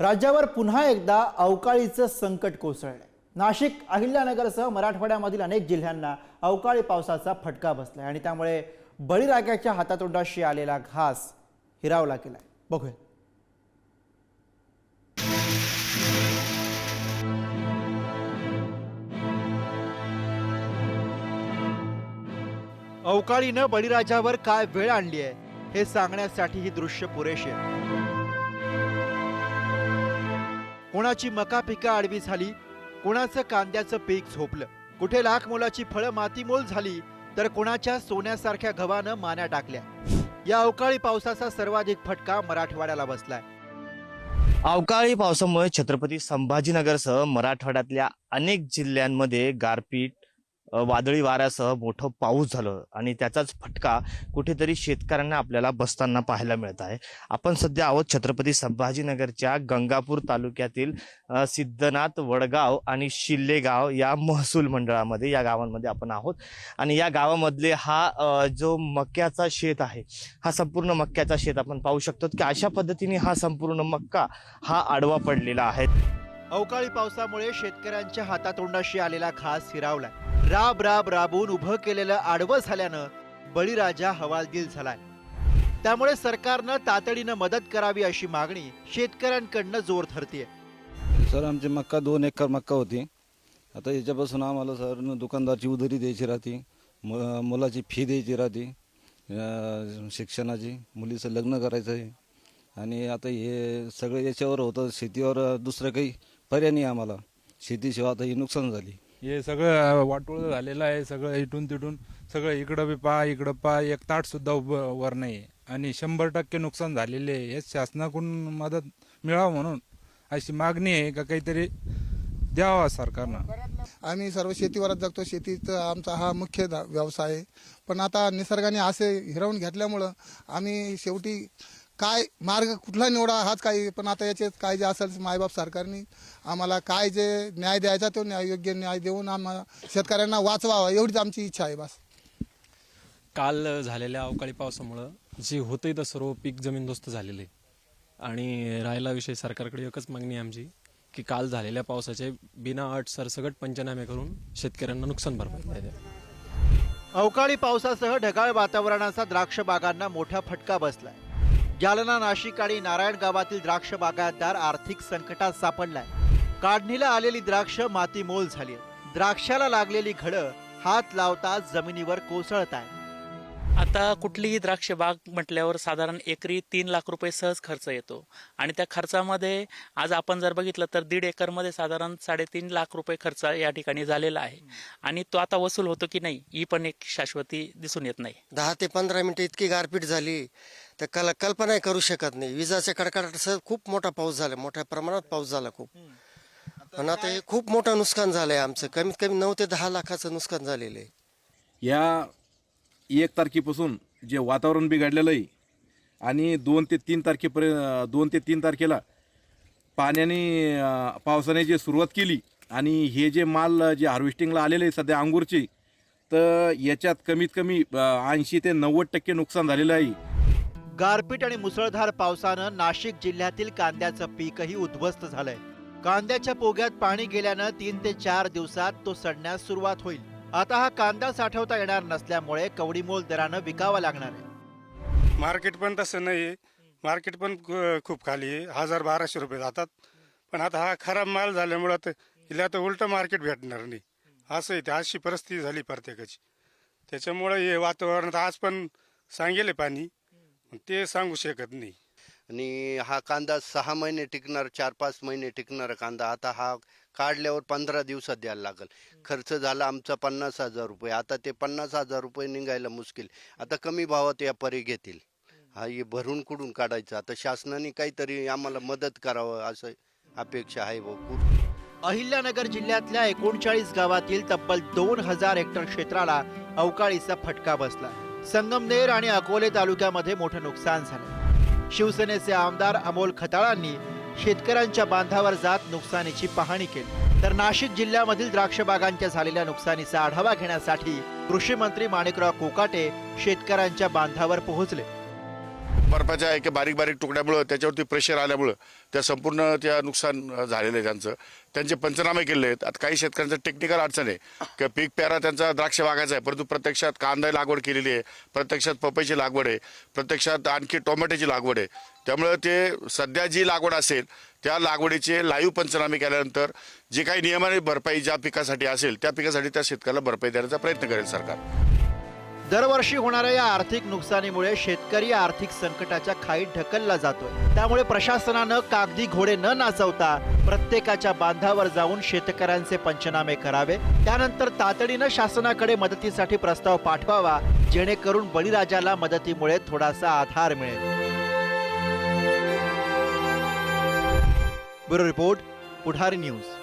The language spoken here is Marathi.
राज्यावर पुन्हा एकदा अवकाळीचं संकट कोसळलंय. नाशिक अहिल्यानगरसह मराठवाड्यामधील अनेक जिल्ह्यांना अवकाळी पावसाचा फटका बसलाय आणि त्यामुळे बळीराजाच्या हातातोंडाशी आलेला घास हिरावला गेलाय. बघूया. अवकाळीनं बळीराजावर काय वेळ आणली आहे हे सांगण्यासाठी ही दृश्य पुरेशी आहे. कोणाची मका पिका आडवी झाली कोणाचं कांद्याचं पीक झोपलं. कुठे लाख मोलाची फळं मातीमोल झाली तर कोणाच्या सोन्यासारख्या गव्हानं मान्या टाकल्या. या अवकाळी पावसाचा सर्वाधिक फटका मराठवाड्याला बसलाय. अवकाळी पावसामुळे छत्रपती संभाजीनगरसह मराठवाड्यातल्या अनेक जिल्ह्यांमध्ये गारपीट वादळी वाऱ्यासह मोठं पाऊस झालं आणि त्याचाच फटका कुठेतरी शेतकऱ्यांना आपल्याला बसताना पाहायला मिळत आहे. आपण सध्या आहोत छत्रपती संभाजीनगरच्या गंगापूर तालुक्यातील सिद्धनाथ वडगाव आणि शिल्लेगाव या महसूल मंडळामध्ये या गावांमध्ये आपण आहोत. आणि या गावामधले हा जो मक्याचा शेत आहे हा संपूर्ण मक्याचा शेत आपण पाहू शकतो की अशा पद्धतीने हा संपूर्ण मक्का हा आडवा पडलेला आहे. अवकाळी पावसामुळे शेतकऱ्यांच्या हातातोंडाशी आलेला घास हिरावलाय. राब राब राबून उभं केलेलं आडवं झाल्यानं बळीराजा हवालदिल झालाय. त्यामुळे सरकारनं तातडीनं मदत करावी अशी मागणी शेतकऱ्यांकडनं जोर धरतीये. सर आमची मक्का दोन एकर मक्का होती. आता याच्यापासून आम्हाला सर दुकानदारची उधारी द्यायची राहते मु- मुलाची फी द्यायची राहते अं, शिक्षणाची मुलीचं लग्न करायचं आहे. आणि आता हे सगळं याच्यावर होतं शेतीवर दुसरं काही पर्याय नाही आम्हाला. शेतीशिवाय आता ही नुकसान झाली. हे सगळं वाटोळ झालेलं आहे सगळं इथून तिथून सगळं इकडं बी पा इकडं पा एक ताट सुद्धा उभं वर नाही आणि शंभर टक्के नुकसान झालेले आहे. हे शासनाकडून मदत मिळावं म्हणून अशी मागणी आहे का काहीतरी द्यावा सरकारनं. आम्ही सर्व शेतीवरच जगतो. शेतीचा आमचा हा मुख्य व्यवसाय आहे. पण आता निसर्गाने असे हिरवून घेतल्यामुळं आम्ही शेवटी काय मार्ग कुठला निवडा हाच काही पण आता याचे काय जे असेल मायबाप सरकारने आम्हाला काय जे न्याय द्यायचा तो न्याय योग्य न्याय देऊन आम्हाला शेतकऱ्यांना वाचवावा एवढीच आमची इच्छा आहे बस. काल झालेल्या अवकाळी पावसामुळं जे होतं तर सर्व पीक जमीनदोस्त झालेले. आणि राहिला विषय सरकारकडे एकच मागणी आहे आमची की काल झालेल्या पावसाचे बिना अट सरसकट पंचनामे करून शेतकऱ्यांना नुकसान भरपाई अवकाळी पावसासह ढगाळ वातावरणाचा द्राक्ष बागांना मोठा फटका बसलाय. जालना नाशिक आणि नारायण गावातील द्राक्ष बागायतदार आर्थिक संकटात सापडलाय. काढणीला आलेली द्राक्ष मातीमोल झाली द्राक्षाला लागलेली घडं हात लावताच जमिनीवर कोसळत आहे आता कुठलीही द्राक्ष बाग म्हटल्यावर साधारण एकरी तीन लाख रुपये सहज खर्च येतो. आणि त्या खर्चामध्ये आज आपण जर बघितलं तर दीड एकरमध्ये साधारण साडेतीन लाख रुपये खर्च या ठिकाणी झालेला आहे. आणि तो आता वसूल होतो की नाही ही पण एक शाश्वती दिसून येत नाही. दहा ते पंधरा मिनिटं इतकी गारपीट झाली तर कल कल्पनाही करू शकत नाही. विजाच्या कडकडाटासह खूप मोठा पाऊस झाला मोठ्या प्रमाणात पाऊस झाला खूप. पण आता हे खूप मोठं नुकसान झालंय आमचं. कमीत कमी नऊ ते दहा लाखाचं नुकसान झालेलं आहे. या एक तारखेपासून जे वातावरण बिघडलेलं आहे आणि दोन ते तीन तारखेपर्यंत दोन ते तीन तारखेला पाण्याने पावसाने जे सुरुवात केली आणि हे जे माल जे हार्वेस्टिंगला आलेले आहे सध्या अंगूरचे तर याच्यात कमीत कमी ऐंशी ते नव्वद टक्के नुकसान झालेलं आहे. गारपीट आणि मुसळधार पावसानं नाशिक जिल्ह्यातील कांद्याचं पीकही उद्ध्वस्त झालंय. कांद्याच्या पोग्यात पाणी गेल्यानं तीन ते चार दिवसात तो सडण्यास सुरुवात होईल. आता हा कांदा साठवता येणार नसल्यामुळे कवडीमोल दरानं विकावा लागणार आहे. मार्केट पण तसं नाही आहे. मार्केट पण खू- खूप खाली आहे. हजार बाराशे रुपये जातात. पण आता हा खराब माल झाल्यामुळं तर हिला तर उलटं मार्केट भेटणार नाही. असं आहे ते. अशी परिस्थिती झाली प्रत्येकाची. त्याच्यामुळं हे वातावरणात आज पण सांगेल पाणी. पण ते सांगू शकत नाही. आणि हा कांदा सहा महिने टिकणार चार पाच महिने टिकणारा कांदा. आता हा काढल्यावर पंधरा दिवसात द्यायला लागल. खर्च झाला आमचा पन्नास हजार रुपये. आता ते पन्नास हजार रुपये निघायला मुश्किल. आता कमी भावात या परी घेतील. हा हे भरून कुडून काढायचं? आता शासनाने काहीतरी आम्हाला मदत करावं असं अपेक्षा आहे भाऊ. अहिल्यानगर जिल्ह्यातल्या एकोणचाळीस गावातील तब्बल दोन हजार हेक्टर क्षेत्राला अवकाळीचा फटका बसला. संगमनेर आणि अकोले तालुक्यामध्ये मोठं नुकसान झालं. शिवसेनेचे आमदार अमोल खताळांनी शेतकऱ्यांच्या बांधावर जात नुकसानीची पाहणी केली. तर नाशिक जिल्ह्यामधील द्राक्ष बागांच्या झालेल्या नुकसानीचा आढावा घेण्यासाठी कृषी मंत्री माणिकराव कोकाटे शेतकऱ्यांच्या बांधावर पोहोचले. बर्फाच्या एका बारीक बारीक तुकड्यामुळं त्याच्यावरती प्रेशर आल्यामुळं त्या संपूर्ण त्या नुकसान झालेलं आहे त्यांचं. त्यांचे पंचनामे केले आहेत. आता काही शेतकऱ्यांचं टेक्निकल अडचण आहे. की पीक प्यारा त्यांचा द्राक्ष वागायचा आहे. परंतु प्रत्यक्षात कांदा लागवड केलेली आहे. प्रत्यक्षात पपईची लागवड आहे. प्रत्यक्षात आणखी टोमॅटोची लागवड आहे. त्यामुळं ते सध्या जी लागवड असेल त्या लागवडीचे लाईव्ह पंचनामे केल्यानंतर जे काही नियमाने भरपाई ज्या पिकासाठी असेल त्या पिकासाठी त्या शेतकऱ्याला भरपाई देण्याचा प्रयत्न करेल सरकार. दरवर्षी होणाऱ्या या आर्थिक नुकसानीमुळे शेतकरी आर्थिक संकटाच्या खाईत ढकलला जातोय. त्यामुळे प्रशासनानं कागदी घोडे न नाचवता प्रत्येकाच्या बांधावर जाऊन शेतकऱ्यांचे पंचनामे करावे. त्यानंतर तातडीनं शासनाकडे मदतीसाठी प्रस्ताव पाठवावा जेणेकरून बळीराजाला मदतीमुळे थोडासा आधार मिळेल. Bureau report Pudhari news.